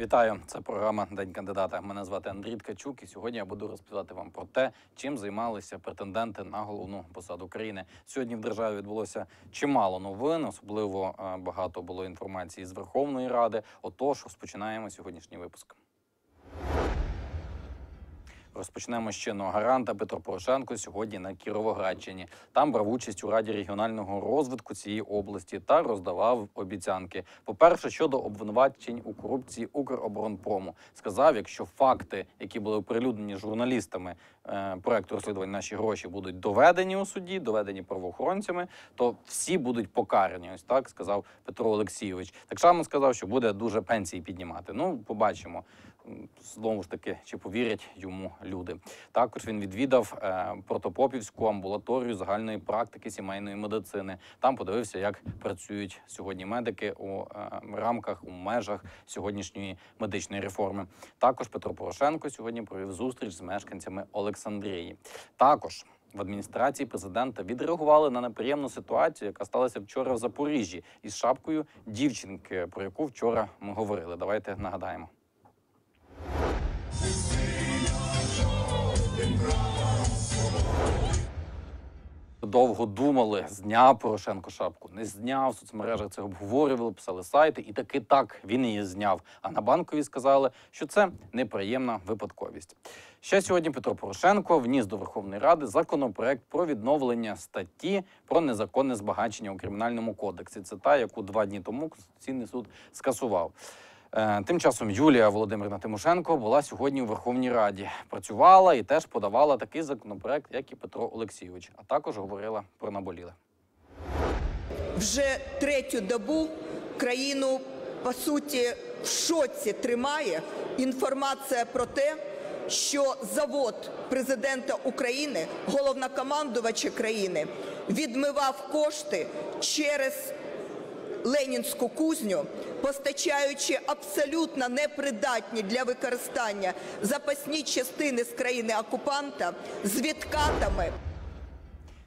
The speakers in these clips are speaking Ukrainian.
Вітаю, це програма День кандидата. Мене звати Андрій Ткачук, і сьогодні я буду розповідати вам про те, чим займалися претенденти на головну посаду країни. Сьогодні в державі відбулося чимало новин, особливо е, багато було інформації з Верховної Ради. Отож, розпочинаємо сьогоднішній випуск. Розпочнемо з чинного гаранта Петро Порошенко сьогодні на Кіровоградщині. Там брав участь у раді регіонального розвитку цієї області та роздавав обіцянки. По-перше, щодо обвинувачень у корупції Укроборонпрому, сказав, якщо факти, які були оприлюднені журналістами е, проекту розслідувань наші гроші, будуть доведені у суді, доведені правоохоронцями, то всі будуть покарані. Ось так сказав Петро Олексійович. Так само сказав, що буде дуже пенсії піднімати. Ну, побачимо. Знову ж таки, чи повірять йому люди. Також він відвідав е, протопопівську амбулаторію загальної практики сімейної медицини. Там подивився, як працюють сьогодні медики у е, рамках у межах сьогоднішньої медичної реформи. Також Петро Порошенко сьогодні провів зустріч з мешканцями Олександрії. Також в адміністрації президента відреагували на неприємну ситуацію, яка сталася вчора в Запоріжжі із шапкою дівчинки, про яку вчора ми говорили. Давайте нагадаємо. Довго думали, зняв Порошенко шапку, не зняв. В соцмережах це обговорювали, писали сайти, і таки так він її зняв. А на банковій сказали, що це неприємна випадковість. Ще сьогодні Петро Порошенко вніс до Верховної Ради законопроект про відновлення статті про незаконне збагачення у кримінальному кодексі. Це та, яку два дні тому Конституційний суд скасував. Е, Тим часом Юлія Володимирівна Тимошенко була сьогодні у Верховній Раді. Працювала і теж подавала такий законопроект, як і Петро Олексійович, а також говорила про наболіле. вже третю добу країну по суті в шоці тримає інформація про те, що завод президента України, головнокомандувача країни, відмивав кошти через Ленінську кузню, постачаючи абсолютно непридатні для використання запасні частини з країни окупанта з відкатами.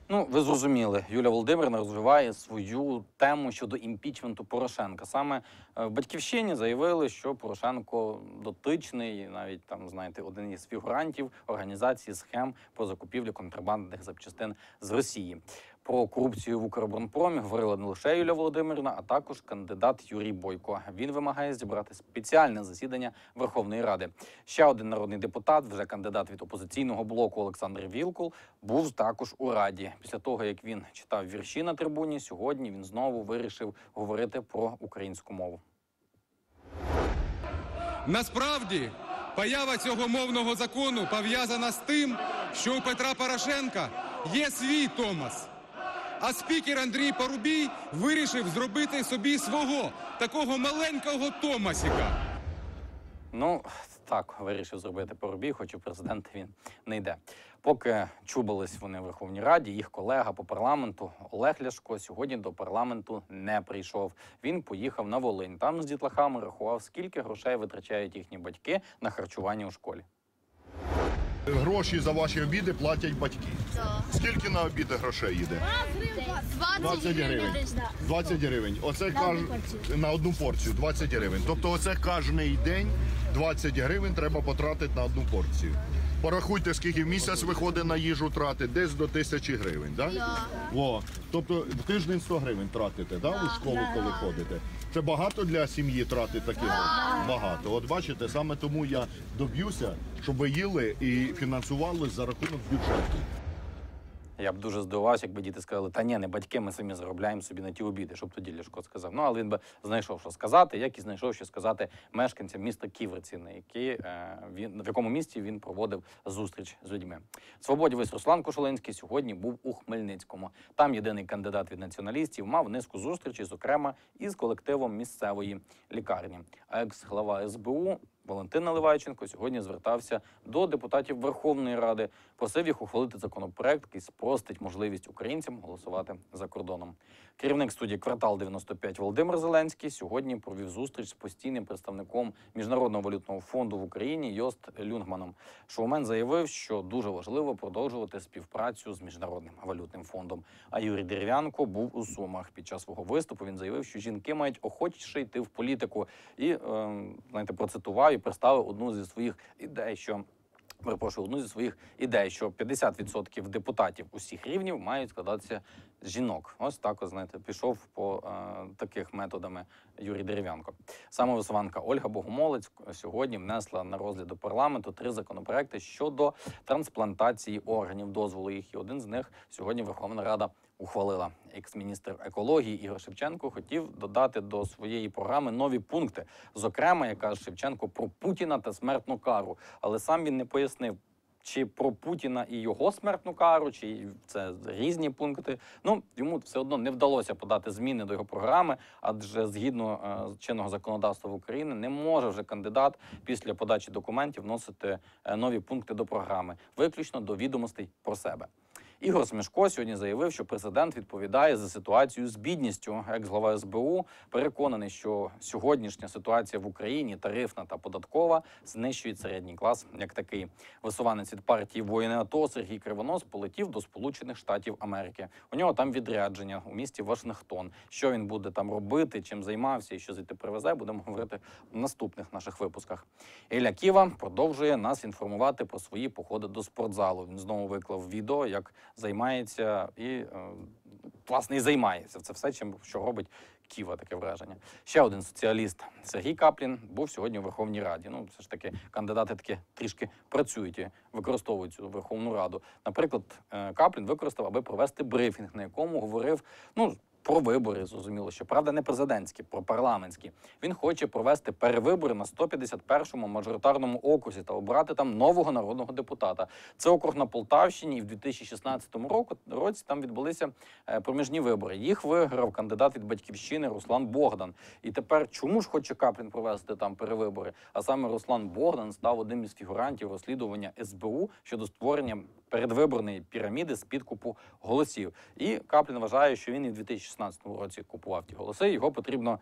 Ну, ви зрозуміли, Юлія Володимирівна розвиває свою тему щодо імпічменту Порошенка. Саме е, в батьківщині заявили, що Порошенко дотичний, навіть там знаєте, один із фігурантів організації схем по закупівлі контрабандних запчастин з Росії. Про корупцію в Укроборонпромі говорила не лише Юлія Володимирівна, а також кандидат Юрій Бойко. Він вимагає зібрати спеціальне засідання Верховної Ради. Ще один народний депутат, вже кандидат від опозиційного блоку Олександр Вілкул, був також у раді. Після того як він читав вірші на трибуні, сьогодні він знову вирішив говорити про українську мову. Насправді поява цього мовного закону пов'язана з тим, що у Петра Порошенка є свій Томас. А спікер Андрій Порубій вирішив зробити собі свого такого маленького Томасіка. Ну так вирішив зробити Поробій, хоч у президента він не йде. Поки чубились вони в Верховній Раді, їх колега по парламенту Олег Ляшко сьогодні до парламенту не прийшов. Він поїхав на Волинь. Там з дітлахами рахував, скільки грошей витрачають їхні батьки на харчування у школі. Гроші за ваші обіди платять батьки. Скільки на обіди грошей йде? 20 гривень. 20 гривень. Оце каж... на одну порцію 20 гривень. Тобто оце кожний день 20 гривень треба потратити на одну порцію. Порахуйте, скільки в місяць виходить на їжу трати, десь до тисячі гривень, так? Да? Во. Тобто в тиждень 100 гривень тратите, да, у школу, коли ходите. Це багато для сім'ї трати такі гроші? Багато. От бачите, саме тому я доб'юся, щоб ви їли і фінансували за рахунок бюджету. Я б дуже здивувався, якби діти сказали, та ні, не батьки, ми самі заробляємо собі на ті обіди, щоб тоді Ляшко сказав. Ну, але він би знайшов, що сказати, як і знайшов, що сказати мешканцям міста Ківерці, на які, е, він, в якому місті він проводив зустріч з людьми. Свободівець Руслан Кошулинський сьогодні був у Хмельницькому. Там єдиний кандидат від націоналістів мав низку зустрічей, зокрема, із колективом місцевої лікарні. А екс-глава СБУ Валентин Наливайченко сьогодні звертався до депутатів Верховної Ради, просив їх ухвалити законопроект, який спростить можливість українцям голосувати за кордоном. Керівник студії квартал 95 Володимир Зеленський сьогодні провів зустріч з постійним представником Міжнародного валютного фонду в Україні Йост Люнгманом. Шоумен заявив, що дуже важливо продовжувати співпрацю з міжнародним валютним фондом. А Юрій Дерев'янко був у Сумах. Під час свого виступу він заявив, що жінки мають охочіше йти в політику, і е, знаєте, процитував і представив одну зі своїх ідей, що. Перепрошую, одну зі своїх ідей, що 50% депутатів усіх рівнів мають складатися жінок. Ось так, знаєте, пішов по е, таких методами Юрій Дерев'янко. Самовисуванка Ольга Богомолець сьогодні внесла на розгляд до парламенту три законопроекти щодо трансплантації органів дозволу їх. І один з них сьогодні Верховна Рада ухвалила. Екс-міністр екології Ігор Шевченко хотів додати до своєї програми нові пункти. Зокрема, як каже Шевченко, про Путіна та смертну кару. Але сам він не пояснив. Чи про Путіна і його смертну кару, чи це різні пункти. Ну йому все одно не вдалося подати зміни до його програми, адже згідно е, чинного законодавства в Україні не може вже кандидат після подачі документів вносити е, нові пункти до програми, виключно до відомостей про себе. Ігор Смішко сьогодні заявив, що президент відповідає за ситуацію з бідністю. Екс-глава СБУ переконаний, що сьогоднішня ситуація в Україні тарифна та податкова знищує середній клас як такий. Висуванець від партії воїни АТО Сергій Кривонос полетів до Сполучених Штатів Америки. У нього там відрядження у місті Вашингтон. Що він буде там робити, чим займався і що звідти привезе, будемо говорити в наступних наших випусках. Ілля Ківа продовжує нас інформувати про свої походи до спортзалу. Він знову виклав відео, як займається і е, власне і займається. Це все, чим що робить Ківа, таке враження. Ще один соціаліст Сергій Каплін був сьогодні у Верховній Раді. Ну, все ж таки, кандидати таки трішки працюють і використовують цю Верховну Раду. Наприклад, е, Каплін використав, аби провести брифінг, на якому говорив, ну. Про вибори зрозуміло, що правда не президентські, про парламентські. Він хоче провести перевибори на 151-му мажоритарному окрузі та обрати там нового народного депутата. Це округ на Полтавщині, і в 2016 року році там відбулися е, проміжні вибори. Їх виграв кандидат від батьківщини Руслан Богдан. І тепер чому ж хоче Каплін провести там перевибори? А саме Руслан Богдан став одним із фігурантів розслідування СБУ щодо створення передвиборної піраміди з підкупу голосів. І Каплін вважає, що він і в 2016 році купував ті голоси. Його потрібно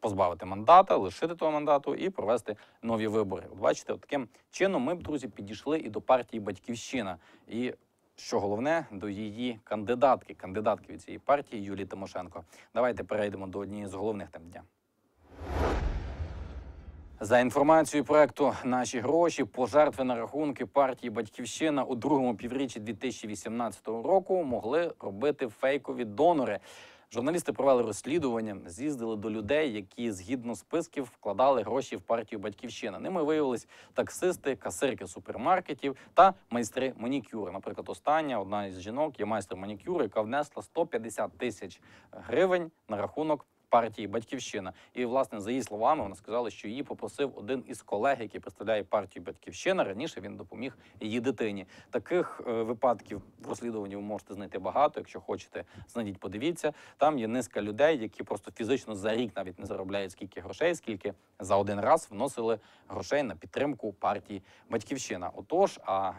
позбавити мандата, лишити того мандату і провести нові вибори. От бачите, от таким чином ми б, друзі, підійшли і до партії Батьківщина. І що головне, до її кандидатки, кандидатки від цієї партії Юлії Тимошенко. Давайте перейдемо до однієї з головних тем дня. За інформацією проекту Наші гроші пожертви на рахунки партії Батьківщина у другому півріччі 2018 року могли робити фейкові донори. Журналісти провели розслідування, з'їздили до людей, які згідно списків вкладали гроші в партію Батьківщина. Ними виявились таксисти, касирки супермаркетів та майстри манікюру. Наприклад, остання одна із жінок є майстер манікюру, яка внесла 150 тисяч гривень на рахунок партії Батьківщина. І власне за її словами вона сказала, що її попросив один із колег, який представляє партію Батьківщина. Раніше він допоміг її дитині. Таких е, випадків в розслідуванні ви можете знайти багато. Якщо хочете, знайдіть, подивіться. Там є низка людей, які просто фізично за рік навіть не заробляють скільки грошей, скільки за один раз вносили грошей на підтримку партії Батьківщина. Отож, а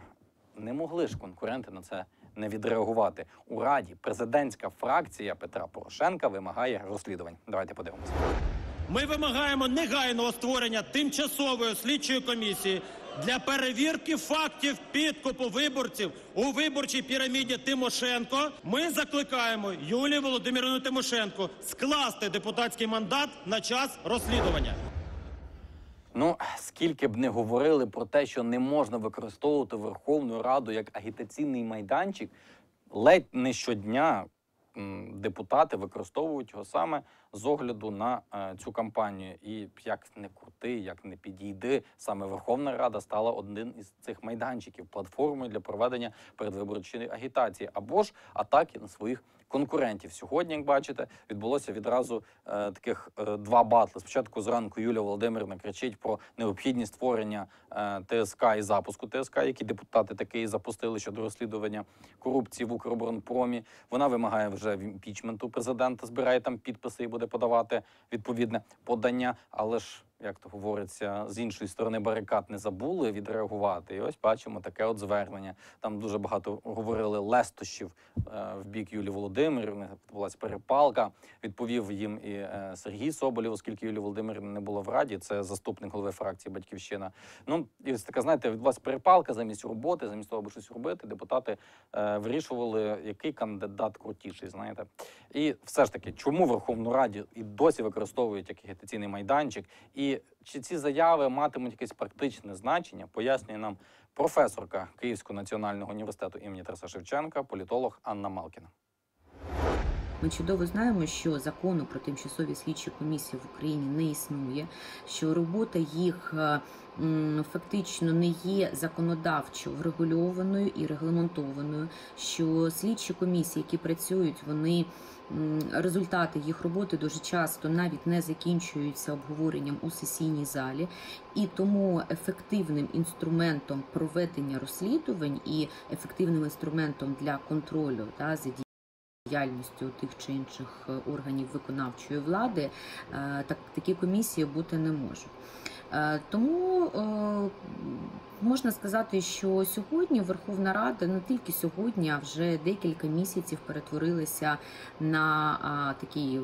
не могли ж конкуренти на це не відреагувати у раді. Президентська фракція Петра Порошенка вимагає розслідувань. Давайте подивимося. Ми вимагаємо негайного створення тимчасової слідчої комісії для перевірки фактів підкупу виборців у виборчій піраміді Тимошенко. Ми закликаємо Юлію Володимирівну Тимошенко скласти депутатський мандат на час розслідування. Ну скільки б не говорили про те, що не можна використовувати Верховну Раду як агітаційний майданчик, ледь не щодня депутати використовують його саме з огляду на е, цю кампанію. І як не крути, як не підійди, саме Верховна Рада стала одним із цих майданчиків, платформою для проведення передвиборчої агітації або ж атаки на своїх конкурентів. Сьогодні, як бачите, відбулося відразу е, таких е, два батли. Спочатку зранку Юлія Володимирівна кричить про необхідність створення е, ТСК і запуску ТСК, які депутати таки запустили щодо розслідування корупції в Укроборонпромі. Вона вимагає вже імпічменту президента, збирає там підписи і буде подавати відповідне подання. Але ж як то говориться, з іншої сторони барикад не забули відреагувати. І ось бачимо таке от звернення. Там дуже багато говорили лестощів е, в бік Юлії Володимирівни. Була перепалка. Відповів їм і е, Сергій Соболєв, оскільки Юлії Володимирівни не було в раді. Це заступник голови фракції Батьківщина. Ну і ось така, знаєте, відбулася перепалка замість роботи, замість того, аби щось робити. Депутати е, вирішували, який кандидат крутіший. Знаєте, і все ж таки, чому Верховну Раді і досі використовують як агітаційний майданчик, і чи ці заяви матимуть якесь практичне значення, пояснює нам професорка Київського національного університету імені Тараса Шевченка, політолог Анна Малкіна. Ми чудово знаємо, що закону про тимчасові слідчі комісії в Україні не існує, що робота їх е, фактично не є законодавчо врегульованою і регламентованою. Що слідчі комісії, які працюють, вони результати їх роботи дуже часто навіть не закінчуються обговоренням у сесійній залі, і тому ефективним інструментом проведення розслідувань і ефективним інструментом для контролю та діяльністю тих чи інших е, органів виконавчої влади, е, так такі комісії бути не можуть. Е, Тому можна сказати, що сьогодні Верховна Рада не тільки сьогодні, а вже декілька місяців перетворилася на такий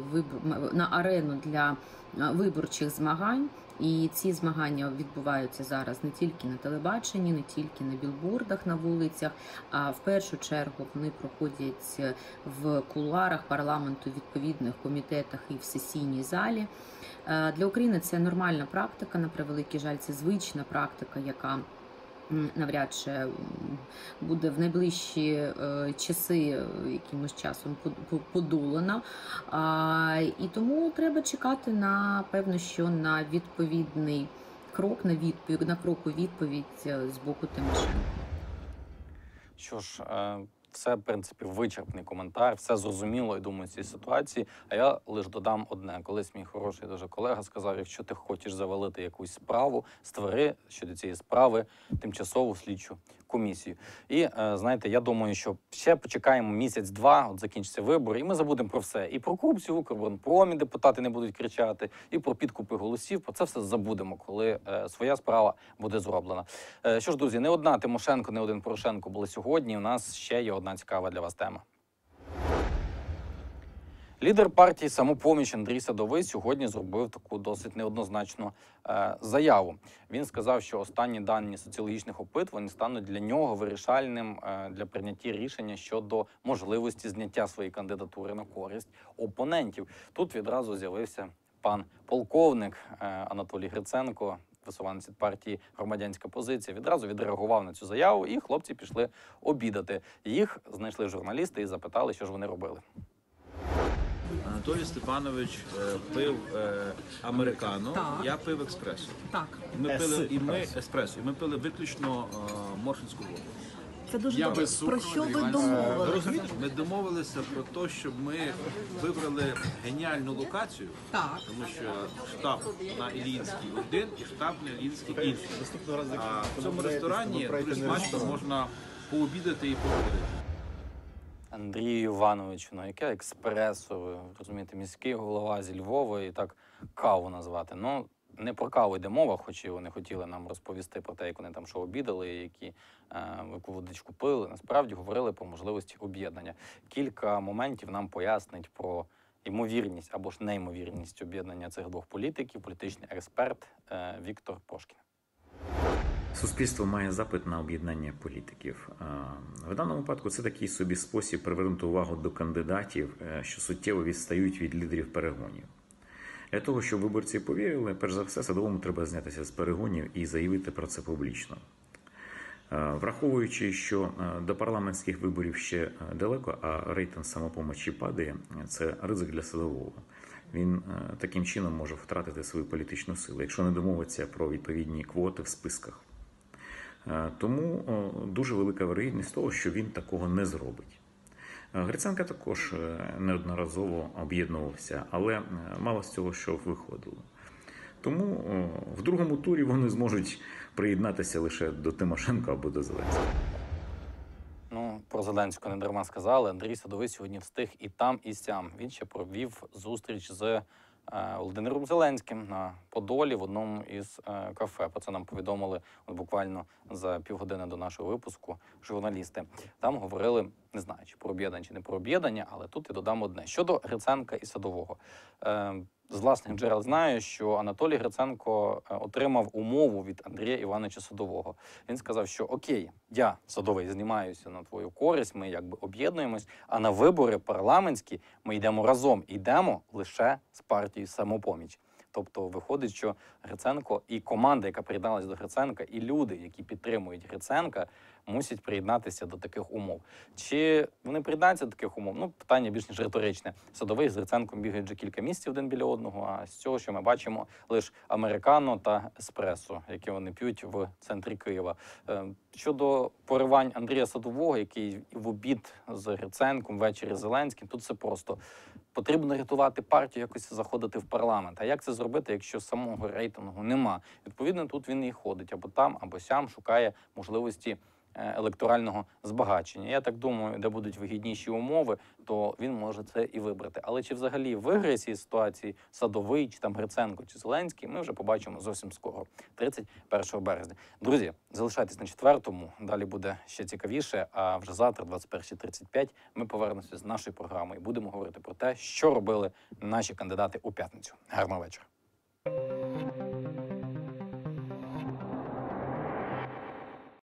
на арену для виборчих змагань. І ці змагання відбуваються зараз не тільки на телебаченні, не тільки на білбордах на вулицях, а в першу чергу вони проходять в кулуарах парламенту, відповідних комітетах і в сесійній залі. Е, Для України це нормальна практика. На превеликий жаль, це звична практика, яка навряд чи буде в найближчі е, часи е, якимось часом под- по- подолана. І тому треба чекати на певно, що на відповідний крок, на відповідь на крок у відповідь е, з боку Тимошенко. Що ж, все, в принципі, вичерпний коментар, все зрозуміло, я думаю, цій ситуації. А я лише додам одне. Колись мій хороший дуже колега сказав: якщо ти хочеш завалити якусь справу, створи щодо цієї справи тимчасову слідчу комісію. І е, знаєте, я думаю, що ще почекаємо місяць-два, от закінчиться вибори, і ми забудемо про все. І про корупцію в Укрборонпромі депутати не будуть кричати, і про підкупи голосів. Про це все забудемо, коли е, своя справа буде зроблена. Е, що ж, друзі, не одна Тимошенко, не один Порошенко були сьогодні. У нас ще є одна цікава для вас тема. Лідер партії самопоміч Андрій Садовий сьогодні зробив таку досить неоднозначну е, заяву. Він сказав, що останні дані соціологічних опитувань стануть для нього вирішальним е, для прийняття рішення щодо можливості зняття своєї кандидатури на користь опонентів. Тут відразу з'явився пан полковник е, Анатолій Гриценко, висуванець від партії громадянська позиція. Відразу відреагував на цю заяву, і хлопці пішли обідати. Їх знайшли журналісти і запитали, що ж вони робили. Анатолій Степанович е, пив е, американо, Так. я пив експресо. Так, І Ми пили і ми еспресо. І ми пили виключно е, моршинську воду. це дуже добре. Про що ви домовилися? Розумієте, ми домовилися про те, щоб ми вибрали геніальну локацію, Так. тому що штаб на Іллінській один і штаб на Іллінській інший. А в цьому ресторані дуже смачно можна пообідати і поговорити. Андрію Івановичу, ну яке експресо, розумієте, міський голова зі Львова і так каву назвати. Ну, не про каву йде мова, хоч і вони хотіли нам розповісти про те, як вони там що обідали, які е, яку водичку пили. Насправді говорили про можливості об'єднання. Кілька моментів нам пояснить про ймовірність або ж неймовірність об'єднання цих двох політиків, політичний експерт е, Віктор Пошкін. Суспільство має запит на об'єднання політиків. В даному випадку це такий собі спосіб привернути увагу до кандидатів, е, що суттєво відстають від лідерів перегонів. Для того, щоб виборці повірили, перш за все, садовому треба знятися з перегонів і заявити про це публічно. Е, Враховуючи, що е, до парламентських виборів ще далеко, а рейтинг самопомочі падає, це ризик для садового. Він таким чином може втратити свою політичну силу, якщо не домовиться про відповідні квоти в списках. Е, Тому дуже велика вирогідність того, що він такого не зробить. Е, Гриценко також е, неодноразово об'єднувався, але е, мало з цього що виходило. Тому в другому турі вони зможуть приєднатися лише до Тимошенка або до Зеленського. Ну, про Зеленського не дарма сказали. Андрій Садовий сьогодні встиг і там, і сям. Він ще провів зустріч з е, Володимиром Зеленським на Подолі в одному із е, кафе. Про це нам повідомили буквально за півгодини до нашого випуску журналісти. Там говорили, не знаю, чи про об'єднання, чи не про об'єднання, але тут я додам одне щодо Гриценка і Садового. Е, з власних джерел знаю, що Анатолій Гриценко е, отримав умову від Андрія Івановича Садового. Він сказав, що окей, я садовий знімаюся на твою користь, ми якби об'єднуємось. А на вибори парламентські ми йдемо разом. Йдемо лише з партією самопоміч. Тобто виходить, що Гриценко і команда, яка приєдналася до Гриценка, і люди, які підтримують Гриценка, мусять приєднатися до таких умов. Чи вони приєднаються до таких умов? Ну, питання більш ніж риторичне. Садовий з Гриценком бігають вже кілька місяців один біля одного. А з цього, що ми бачимо, лише американо та еспресо, які вони п'ють в центрі Києва. Е, Щодо поривань Андрія Садового, який в обід з Гриценком, ввечері Зеленським, тут все просто. Потрібно рятувати партію, якось заходити в парламент. А як це зробити, якщо самого рейтингу нема? Відповідно, тут він і ходить або там, або сям, шукає можливості електорального збагачення. Я так думаю, де будуть вигідніші умови, то він може це і вибрати. Але чи взагалі виграє цій ситуації Садовий, чи там Гриценко, чи Зеленський, ми вже побачимо зовсім скоро, 31 березня. Друзі, залишайтесь на четвертому. Далі буде ще цікавіше. А вже завтра, 21.35, ми повернемося з нашою програмою і будемо говорити про те, що робили наші кандидати у п'ятницю. Гарного вечора.